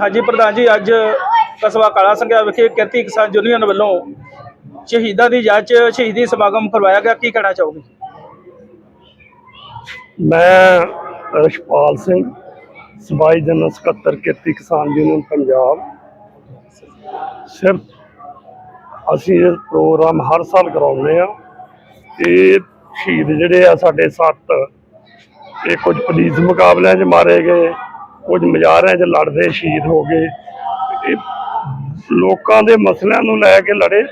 ਹਾਂਜੀ ਪ੍ਰਧਾਨ ਜੀ, ਅੱਜ ਕਸਬਾ ਕਾਲਾ ਸੰਘਿਆ ਵਿਖੇ ਕਿਰਤੀ ਕਿਸਾਨ ਯੂਨੀਅਨ ਵੱਲੋਂ ਸ਼ਹੀਦਾਂ ਦੀ ਯਾਦ 'ਚ ਸ਼ਹੀਦੀ ਸਮਾਗਮ ਕਰਵਾਇਆ ਗਿਆ। ਕੀ ਕਹਿਣਾ ਚਾਹੋਗੇ? ਮੈਂ ਰਸ਼ਪਾਲ ਸਿੰਘ ਸਬਾਈ ਜਨਰਲ ਸਕੱਤਰ ਕਿਰਤੀ ਕਿਸਾਨ ਯੂਨੀਅਨ ਪੰਜਾਬ। ਸਿਰਫ ਅਸੀਂ ਇਹ ਪ੍ਰੋਗਰਾਮ ਹਰ ਸਾਲ ਕਰਾਉਂਦੇ ਆ ਇਹ ਸ਼ਹੀਦ ਜਿਹੜੇ ਆ ਸਾਡੇ ਸੱਤ, ਇਹ ਕੁਝ ਪੁਲਿਸ ਮੁਕਾਬਲਿਆਂ 'ਚ ਮਾਰੇ ਗਏ, ਕੁਝ ਮਜ਼ਾਰਿਆਂ 'ਚ ਲੜਦੇ ਸ਼ਹੀਦ ਹੋ ਗਏ। ਇਹ ਲੋਕਾਂ ਦੇ ਮਸਲਿਆਂ ਨੂੰ ਲੈ ਕੇ ਲੜੇ।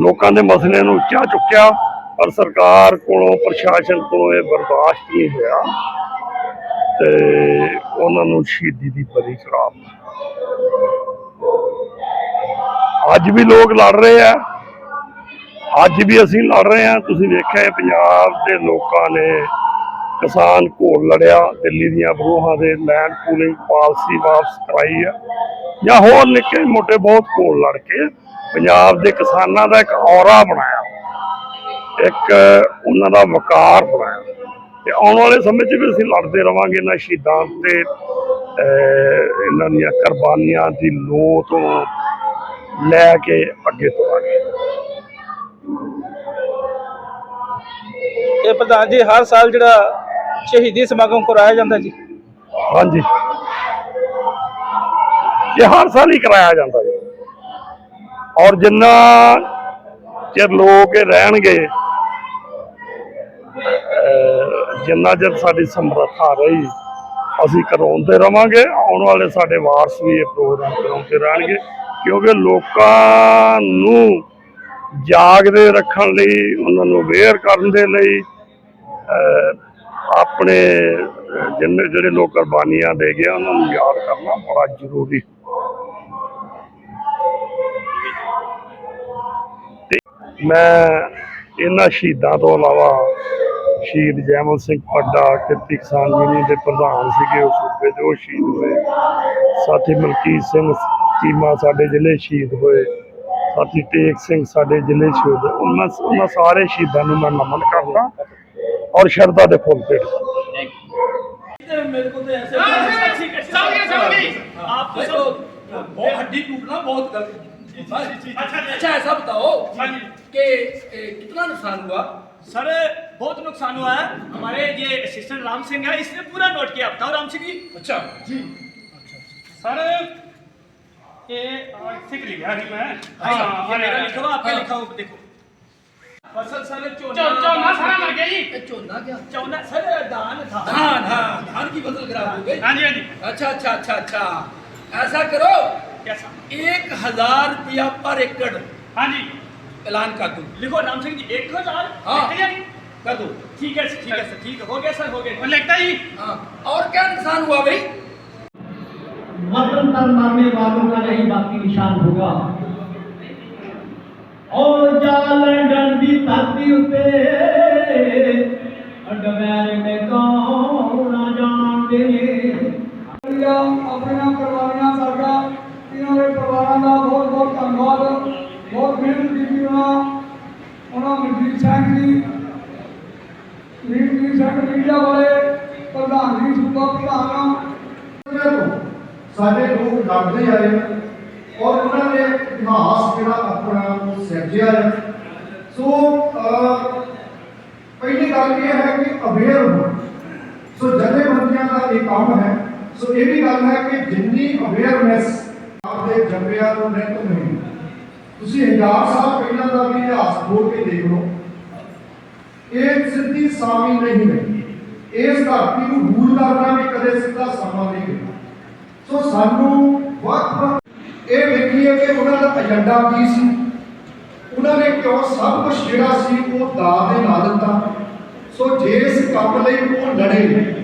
ਲੋਕਾਂ ਦੇ ਮਸਲਿਆਂ ਨੂੰ ਉੱਚਾ ਚੁੱਕਿਆ, ਪਰ ਸਰਕਾਰ ਕੋਲੋਂ, ਪ੍ਰਸ਼ਾਸਨ ਕੋਲੋਂ ਇਹ ਬਰਦਾਸ਼ਤ ਨਹੀਂ ਹੋਇਆ। ਤੇ ਉਹਨਾਂ ਨੂੰ ਸ਼ਹੀਦੀ ਦੀ ਬਲੀ ਖਰਾਬ ਅੱਜ ਵੀ ਲੋਕ ਲੜ ਰਹੇ ਆ। ਅੱਜ ਵੀ ਅਸੀਂ ਲੜ ਰਹੇ ਆ। ਤੁਸੀਂ ਵੇਖਿਆ ਪੰਜਾਬ ਦੇ ਲੋਕਾਂ ਨੇ ਕਿਸਾਨ ਘੋਲ ਲੜਿਆ, ਦਿੱਲੀ ਦੀਆਂ ਬਰੂਹਾਂ ਦੇ ਲੈਂਡ ਪੂਲਿੰਗ ਪਾਲਿਸੀ ਵਾਪਸ ਕਰਾਈ ਆ। ਜਾਂ ਹੋਰ ਨਿੱਕੇ ਮੋਟੇ ਬਹੁਤ ਘੋਲ ਲੜ ਕੇ ਪੰਜਾਬ ਦੇ ਕਿਸਾਨਾਂ ਦਾ ਇੱਕ ਔਰਾ ਬਣਾਇਆ। ਇੱਕ ਉਹਨਾਂ ਦਾ ਵਕਾਰ ਬਣਾਇਆ। ਤੇ ਆਉਣ ਵਾਲੇ ਸਮੇਂ 'ਚ ਵੀ ਅਸੀਂ ਲੜਦੇ ਰਵਾਂਗੇ ਇਹਨਾਂ ਸ਼ਹੀਦਾਂ ਤੇ ਇਹਨਾਂ ਦੀਆਂ ਕੁਰਬਾਨੀਆਂ ਦੀ ਲੋਅ ਤੋਂ ਲੈ ਕੇ ਅੱਗੇ ਤੁਰਾਂਗੇ। ਇਹ ਪ੍ਰਧਾਨ ਜੀ ਹਰ ਸਾਲ ਜਿਹੜਾ ਸ਼ਹੀਦੀ ਸਮਾਗਮ ਕਰਾਇਆ ਜਾਂਦਾ ਜੀ? ਹਾਂਜੀ। ਇਹ ਹਰ ਸਾਲ ਹੀ ਕਰਾਇਆ ਜਾਂਦਾ ਜੀ। ਔਰ ਜਿੰਨਾ ਚਿਰ ਲੋਕ ਰਹਿਣਗੇ ਜਿੰਨਾ ਚਿਰ ਸਾਡੀ ਸਮਰੱਥਾ ਰਹੀ, ਅਸੀਂ ਕਰਾਉਂਦੇ ਰਵਾਂਗੇ, ਆਉਣ ਵਾਲੇ ਸਾਡੇ ਵਾਰਸ ਵੀ ਇਹ ਪ੍ਰੋਗਰਾਮ ਕਰਾਉਂਦੇ ਰਹਿਣਗੇ, ਕਿਉਂਕਿ ਲੋਕਾਂ ਨੂੰ ਜਾਗਦੇ ਰੱਖਣ ਲਈ, ਉਹਨਾਂ ਨੂੰ ਅਵੇਅਰ ਕਰਨ ਦੇ ਲਈ ਆਪਣੇ ਜਿੰਨੇ ਜਿਹੜੇ ਲੋਕ ਕੁਰਬਾਨੀਆਂ ਦੇ ਗਏ ਉਹਨਾਂ ਨੂੰ ਯਾਦ ਕਰਨਾ ਬੜਾ ਜ਼ਰੂਰੀ। ਤੇ ਮੈਂ ਇਹਨਾਂ ਸ਼ਹੀਦਾਂ ਤੋਂ ਇਲਾਵਾ ਸ਼ਹੀਦ ਜੈਮਲ ਸਿੰਘ ਪੱਡਾ ਕਿਰਤੀ ਕਿਸਾਨ ਯੂਨੀਅਨ ਦੇ ਪ੍ਰਧਾਨ ਸੀਗੇ ਉਸ ਸੂਬੇ ਦੇ ਉਹ ਸ਼ਹੀਦ ਹੋਏ ਸਾਥੀ ਮਲਕੀਤ ਸਿੰਘ ਚੀਮਾ ਸਾਡੇ ਜ਼ਿਲ੍ਹੇ ਸ਼ਹੀਦ ਹੋਏ ਸਾਥੀ ਟੇਕ ਸਿੰਘ ਸਾਡੇ ਜ਼ਿਲ੍ਹੇ ਸ਼ਹੀਦ ਹੋਏ। ਉਹਨਾਂ ਉਹਨਾਂ ਸਾਰੇ ਸ਼ਹੀਦਾਂ ਨੂੰ ਮੈਂ ਨਮਨ ਕਰਦਾ ਔਰ ਸ਼ਰਧਾ ਦੇ ਫੁੱਲ ਭੇਟ ਕਰਦਾ ਮੇਰੇ ਕੋਲ ਤੇ ਐਸੇ समझिए समझिए आप तो बहुत हड्डी टूटना बहुत गलत अच्छा अच्छा ऐसा बताओ कि ए, कितना नुकसान हुआ सर बहुत नुकसान हुआ है। हमारे ये असिस्टेंट राम सिंह है इसने पूरा नोट किया। बताओ राम सिंह जी। अच्छा। जी। सर ये लिखा है मैं हाँ, ये मेरा लिखा हुआ आपका हाँ। लिखा हुआ देखो। फ़सल सर चौना सारा मर गया जी। चौना क्या? चौना सर दान था धान हाँ। धान की फ़सल खराब हो गई। हाँ जी हाँ जी। अच्छा अच्छा अच्छा अच्छा। ऐसा करो। कैसा? एक हज़ार रुपया पर एकड़। हाँ जी। ऐलान कर दो। लिखो राम सिंह जी एक हज़ार? हाँ। लिख दिया जी? कर दो ठीक है ठीक है सर ठीक है हो गया सर हो गया लिखता ही हाँ और क्या नुकसान हुआ भाई वतन पर मरने वालों का नहीं बाकी निशान होगा और जा लंदन की धरती उते डबैर में कौन ना जानते ਦੀਆਂ ਆਪਣੀਆਂ ਕੁਰਬਾਨੀਆਂ ਸਾਡਾ ਇਹਨਾਂ ਦੇ ਪਰਿਵਾਰਾਂ ਦਾ ਬਹੁਤ ਬਹੁਤ ਧੰਨਵਾਦ ਬਹੁਤ ਮਿਹਨਤ ਕੀਤੀ ਉਹਨਾਂ ਉਹਨਾਂ ਮਨਜੀਤ ਸਿੰਘ ਜੀ ਮਨਜੀਤ ਮੀਡੀਆ ਵਾਲੇ ਪ੍ਰਧਾਨ ਜੀ ਸੂਬਾ ਪ੍ਰਧਾਨ ਸਾਡੇ ਲੋਕ ਲੜਦੇ ਆਏ ਔਰ ਉਹਨਾਂ ਨੇ ਇਤਿਹਾਸ ਜਿਹੜਾ ਆਪਣਾ ਸਿਰਜਿਆ ਹੈ। ਸੋ ਪਹਿਲੀ ਗੱਲ ਇਹ ਹੈ ਕਿ ਅਵੇਅਰ ਹੋ ਸੋ ਜਥੇਬੰਦੀਆਂ ਦਾ ਇਹ ਕੰਮ ਹੈ। ਸੋ ਇਹ ਵੀ ਗੱਲ ਹੈ ਕਿ ਜਿੰਨੀ ਅਵੇਅਰਨੈਸ ਆਪਦੇ ਜੰਮਿਆਂ ਨੂੰ ਨਿਤ ਮਿਲੀ। ਤੁਸੀਂ ਹਜ਼ਾਰ ਸਾਲ ਪਹਿਲਾਂ ਦਾ ਵੀ ਇਤਿਹਾਸ ਖੋਲ ਕੇ ਦੇਖ ਲਓ। ਇਹ ਸਿੱਧੀ ਸਾਮੀ ਨਹੀਂ ਰਹੀ ਇਸ ਧਰਤੀ ਨੂੰ ਰੂਲ ਕਰਨਾ ਵੀ ਕਦੇ ਸਿੱਧਾ ਸਮਾਂ ਨਹੀਂ ਗਿਆ ਸੋ ਸਾਨੂੰ ਵੱਖ ਇਹ ਵੇਖੀਏ ਕਿ ਉਹਨਾਂ ਦਾ ਏਜੰਡਾ ਕੀ ਸੀ। ਉਹਨਾਂ ਨੇ ਕਿਉਂ ਸਭ ਕੁਝ ਜਿਹੜਾ ਸੀ ਉਹ ਦਾਅ ਦੇ ਲਾ ਦਿੱਤਾ। ਸੋ ਜੇ ਇਸ ਕੰਮ ਲਈ ਉਹ ਲੜੇ,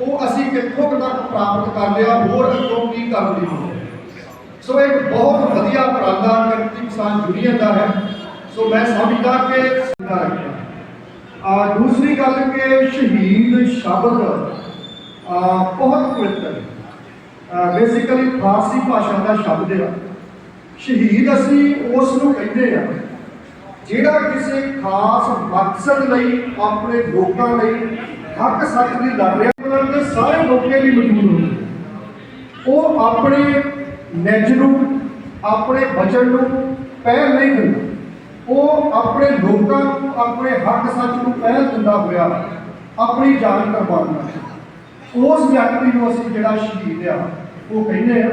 ਉਹ ਅਸੀਂ ਕਿੱਥੋਂ ਤੱਕ ਪ੍ਰਾਪਤ ਕਰ ਲਿਆ, ਹੋਰ ਅੱਗੋਂ ਕੀ ਕਰਨ ਦੀ ਲੋੜ ਸੋ ਇੱਕ ਬਹੁਤ ਵਧੀਆ ਉਪਰਾਲਾ ਕਿਰਤੀ ਕਿਸਾਨ ਯੂਨੀਅਨ ਦਾ ਹੈ। ਸੋ ਮੈਂ ਸਮਝਦਾ ਕਿ ਸਿੱਧਾ ਰੱਖਿਆ ਆ ਦੂਸਰੀ ਗੱਲ ਕਿ ਸ਼ਹੀਦ ਸ਼ਬਦ ਅਹ ਬਹੁਤ ਪਵਿੱਤਰ ਬੇਸਿਕਲੀ ਫਾਰਸੀ ਭਾਸ਼ਾ ਦਾ ਸ਼ਬਦ ਹੈ। ਸ਼ਹੀਦ ਅਸੀਂ ਉਸ ਨੂੰ ਕਹਿੰਦੇ ਆ ਜਿਹੜਾ ਕਿਸੇ ਖਾਸ ਮਕਸਦ ਲਈ, ਆਪਣੇ ਲੋਕਾਂ ਲਈ, ਹੱਕ ਸੱਚ ਦੀ ਲੜ ਰਿਹਾ ਉਹਨਾਂ ਦੇ ਸਾਰੇ ਲੋਕੇ ਲਈ ਮਜ਼ਬੂਰ ਹੁੰਦੇ ਉਹ ਆਪਣੇ ਨਿੱਜ ਨੂੰ, ਆਪਣੇ ਬਚਨ ਨੂੰ, ਪਹਿਲ ਨਹੀਂ ਦਿੰਦਾ। ਉਹ ਆਪਣੇ ਲੋਕਾਂ ਨੂੰ, ਆਪਣੇ ਹੱਕ ਸੱਚ ਨੂੰ ਪਹਿਲ ਦਿੰਦਾ ਹੋਇਆ, ਆਪਣੀ ਜਾਨ ਕੁਰਬਾਨ ਕਰਦਾ ਉਸ ਵਿਅਕਤੀ ਨੂੰ ਅਸੀਂ ਜਿਹੜਾ ਸ਼ਹੀਦ ਆ, ਉਹ ਕਹਿੰਦੇ ਆ